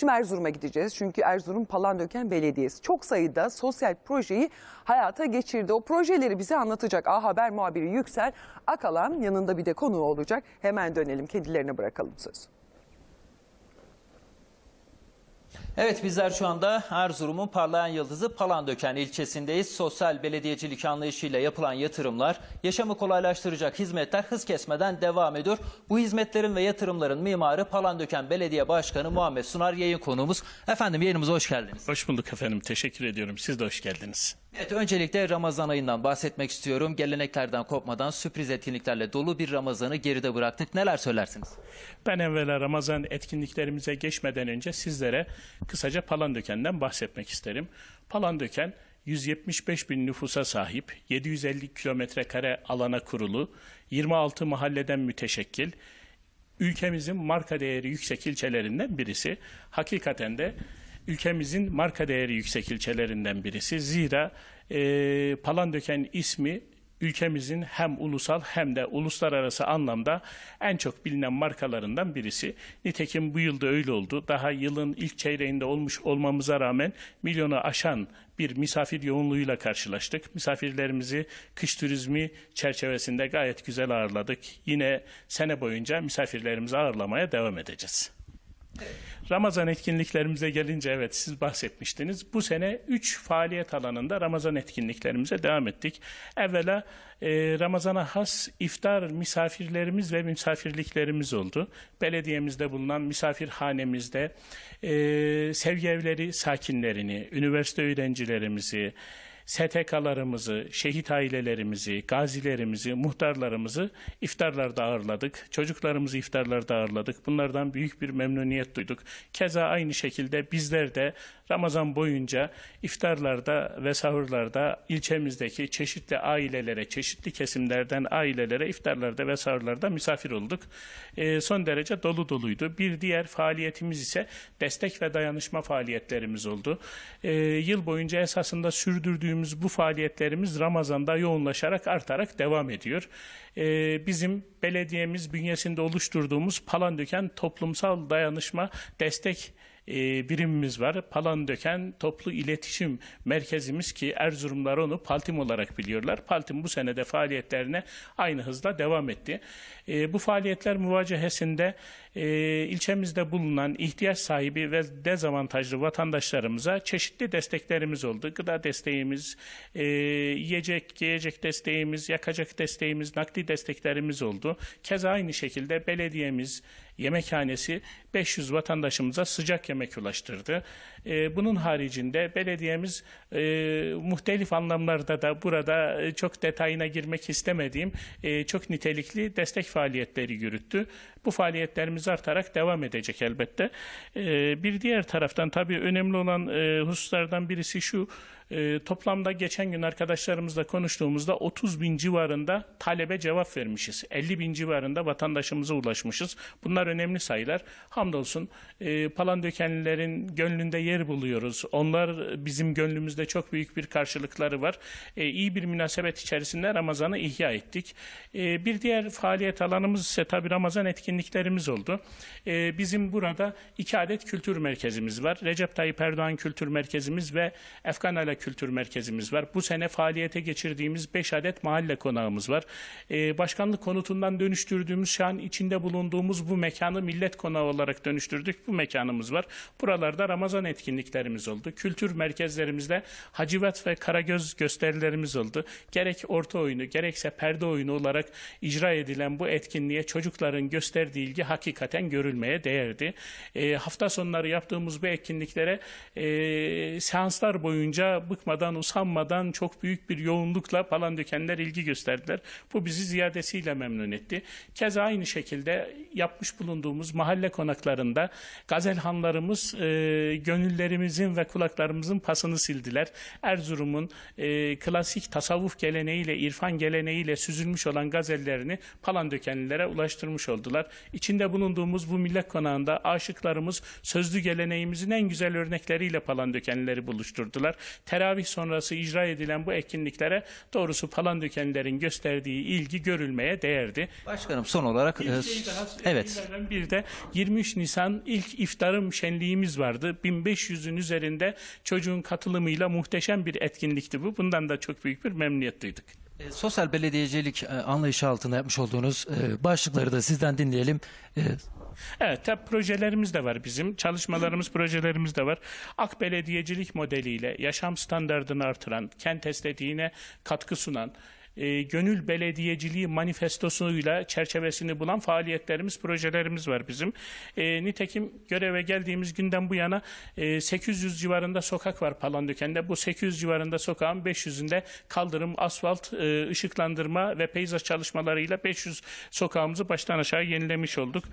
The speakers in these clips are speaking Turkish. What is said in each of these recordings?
Şimdi Erzurum'a gideceğiz çünkü Erzurum Palandöken Belediyesi çok sayıda sosyal projeyi hayata geçirdi. O projeleri bize anlatacak A Haber muhabiri Yüksel Akalan yanında bir de konuğu olacak. Hemen dönelim kedilerine bırakalım söz. Evet bizler şu anda Erzurum'un parlayan yıldızı Palandöken ilçesindeyiz. Sosyal belediyecilik anlayışıyla yapılan yatırımlar, yaşamı kolaylaştıracak hizmetler hız kesmeden devam ediyor. Bu hizmetlerin ve yatırımların mimarı Palandöken Belediye Başkanı Muhammed Sunar yayın konuğumuz. Efendim yayınımıza hoş geldiniz. Hoş bulduk efendim. Teşekkür ediyorum. Siz de hoş geldiniz. Evet öncelikle Ramazan ayından bahsetmek istiyorum. Geleneklerden kopmadan sürpriz etkinliklerle dolu bir Ramazan'ı geride bıraktık. Neler söylersiniz? Ben evvela Ramazan etkinliklerimize geçmeden önce sizlere kısaca Palandöken'den bahsetmek isterim. Palandöken 175 bin nüfusa sahip, 750 kilometre kare alana kurulu, 26 mahalleden müteşekkil, ülkemizin marka değeri yüksek ilçelerinden birisi. Hakikaten de ülkemizin marka değeri yüksek ilçelerinden birisi. Zira e, Palandöken ismi ülkemizin hem ulusal hem de uluslararası anlamda en çok bilinen markalarından birisi. Nitekim bu yılda öyle oldu. Daha yılın ilk çeyreğinde olmuş olmamıza rağmen milyonu aşan bir misafir yoğunluğuyla karşılaştık. Misafirlerimizi kış turizmi çerçevesinde gayet güzel ağırladık. Yine sene boyunca misafirlerimizi ağırlamaya devam edeceğiz. Ramazan etkinliklerimize gelince evet siz bahsetmiştiniz. Bu sene 3 faaliyet alanında Ramazan etkinliklerimize devam ettik. Evvela e, Ramazan'a has iftar misafirlerimiz ve misafirliklerimiz oldu. Belediyemizde bulunan misafirhanemizde e, sevgi evleri sakinlerini, üniversite öğrencilerimizi, STK'larımızı, şehit ailelerimizi, gazilerimizi, muhtarlarımızı iftarlarda ağırladık. Çocuklarımızı iftarlarda ağırladık. Bunlardan büyük bir memnuniyet duyduk. Keza aynı şekilde bizler de Ramazan boyunca iftarlarda ve sahurlarda ilçemizdeki çeşitli ailelere, çeşitli kesimlerden ailelere iftarlarda ve sahurlarda misafir olduk. Ee, son derece dolu doluydu. Bir diğer faaliyetimiz ise destek ve dayanışma faaliyetlerimiz oldu. Ee, yıl boyunca esasında sürdürdüğümüz bu faaliyetlerimiz Ramazan'da yoğunlaşarak artarak devam ediyor. Ee, bizim belediyemiz bünyesinde oluşturduğumuz Palandöken Toplumsal Dayanışma Destek e, birimimiz var. Palandöken Toplu İletişim Merkezimiz ki Erzurumlar onu Paltim olarak biliyorlar. Paltim bu senede faaliyetlerine aynı hızla devam etti. E, bu faaliyetler muvacehesinde e, ilçemizde bulunan ihtiyaç sahibi ve dezavantajlı vatandaşlarımıza çeşitli desteklerimiz oldu. Gıda desteğimiz, e, yiyecek, giyecek desteğimiz, yakacak desteğimiz, nakdi desteklerimiz oldu. Keza aynı şekilde belediyemiz, yemekhanesi 500 vatandaşımıza sıcak yemek ulaştırdı. E, bunun haricinde belediyemiz e, muhtelif anlamlarda da burada e, çok detayına girmek istemediğim e, çok nitelikli destek faaliyetleri yürüttü. Bu faaliyetlerimiz artarak devam edecek elbette. E, bir diğer taraftan tabii önemli olan e, hususlardan birisi şu. E, toplamda geçen gün arkadaşlarımızla konuştuğumuzda 30 bin civarında talebe cevap vermişiz. 50 bin civarında vatandaşımıza ulaşmışız. Bunlar önemli sayılar. Hamdolsun e, Palandökenlilerin gönlünde yer buluyoruz. Onlar bizim gönlümüzde çok büyük bir karşılıkları var. E, iyi bir münasebet içerisinde Ramazan'ı ihya ettik. E, bir diğer faaliyet alanımız ise tabii Ramazan etkinliklerimiz oldu. E, bizim burada iki adet kültür merkezimiz var. Recep Tayyip Erdoğan Kültür Merkezimiz ve Efkan Ala Kültür Merkezimiz var. Bu sene faaliyete geçirdiğimiz 5 adet mahalle konağımız var. Ee, başkanlık konutundan dönüştürdüğümüz şu an içinde bulunduğumuz bu mekanı millet konağı olarak dönüştürdük. Bu mekanımız var. Buralarda Ramazan etkinliklerimiz oldu. Kültür merkezlerimizde Hacivat ve Karagöz gösterilerimiz oldu. Gerek orta oyunu gerekse perde oyunu olarak icra edilen bu etkinliğe çocukların gösterdiği ilgi hakikaten görülmeye değerdi. Ee, hafta sonları yaptığımız bu etkinliklere e, seanslar boyunca bıkmadan, usanmadan çok büyük bir yoğunlukla Palandökenler ilgi gösterdiler. Bu bizi ziyadesiyle memnun etti. Keza aynı şekilde yapmış bulunduğumuz mahalle konaklarında gazelhanlarımız e, gönüllerimizin ve kulaklarımızın pasını sildiler. Erzurum'un e, klasik tasavvuf geleneğiyle, irfan geleneğiyle süzülmüş olan gazellerini Palandökenlilere ulaştırmış oldular. İçinde bulunduğumuz bu millet konağında aşıklarımız sözlü geleneğimizin en güzel örnekleriyle Palandökenlileri buluşturdular. Teravih sonrası icra edilen bu etkinliklere doğrusu Palandökenlilerin gösterdiği ilgi görülmeye değerdi. Başkanım son olarak... E, şey daha evet. bir de 23 Nisan ilk iftarım şenliğimiz vardı. 1500'ün üzerinde çocuğun katılımıyla muhteşem bir etkinlikti bu. Bundan da çok büyük bir memnuniyet duyduk. E, sosyal belediyecilik e, anlayışı altında yapmış olduğunuz e, başlıkları da sizden dinleyelim. E, Evet, tabii projelerimiz de var bizim. Çalışmalarımız, projelerimiz de var. Ak belediyecilik modeliyle yaşam standartını artıran, kent estetiğine katkı sunan, e, gönül belediyeciliği manifestosuyla çerçevesini bulan faaliyetlerimiz, projelerimiz var bizim. E, nitekim göreve geldiğimiz günden bu yana e, 800 civarında sokak var Palandöken'de. Bu 800 civarında sokağın 500'ünde kaldırım, asfalt, e, ışıklandırma ve peyzaj çalışmalarıyla 500 sokağımızı baştan aşağı yenilemiş olduk.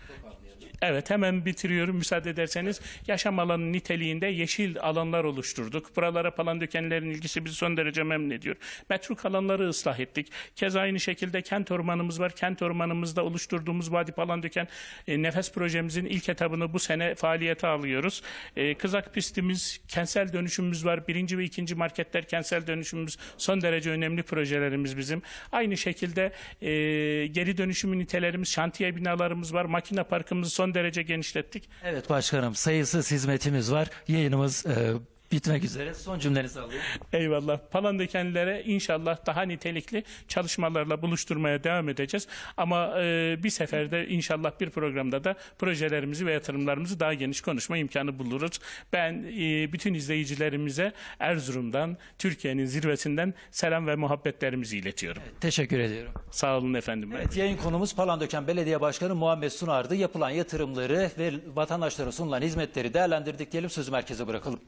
Evet hemen bitiriyorum müsaade ederseniz. Yaşam alanı niteliğinde yeşil alanlar oluşturduk. Buralara Palandökenlerin ilgisi bizi son derece memnun ediyor. Metruk alanları ıslah ettik. Keza aynı şekilde kent ormanımız var. Kent ormanımızda oluşturduğumuz Vadi Palandöken e, nefes projemizin ilk etabını bu sene faaliyete alıyoruz. E, kızak pistimiz, kentsel dönüşümümüz var. Birinci ve ikinci marketler kentsel dönüşümümüz son derece önemli projelerimiz bizim. Aynı şekilde e, geri dönüşüm nitelerimiz, şantiye binalarımız var. Makine parkımızı son derece genişlettik. evet başkanım sayısız hizmetimiz var. Yayınımız e, bitmek üzere. Son cümlenizi alayım. Eyvallah. Palandökenlilere inşallah daha nitelikli çalışmalarla buluşturmaya devam edeceğiz. Ama e, bir seferde inşallah bir programda da projelerimizi ve yatırımlarımızı daha geniş konuşma imkanı buluruz. Ben e, bütün izleyicilerimize Erzurum'dan, Türkiye'nin zirvesinden selam ve muhabbetlerimizi iletiyorum. Teşekkür ediyorum. Sağ olun efendim. Evet, yayın konumuz Palandöken Belediye Başkanı Muhammed Sunar'dı. Yapılan yatırımları ve vatandaşlara sunulan hizmetleri değerlendirdik diyelim sözü merkeze bırakalım.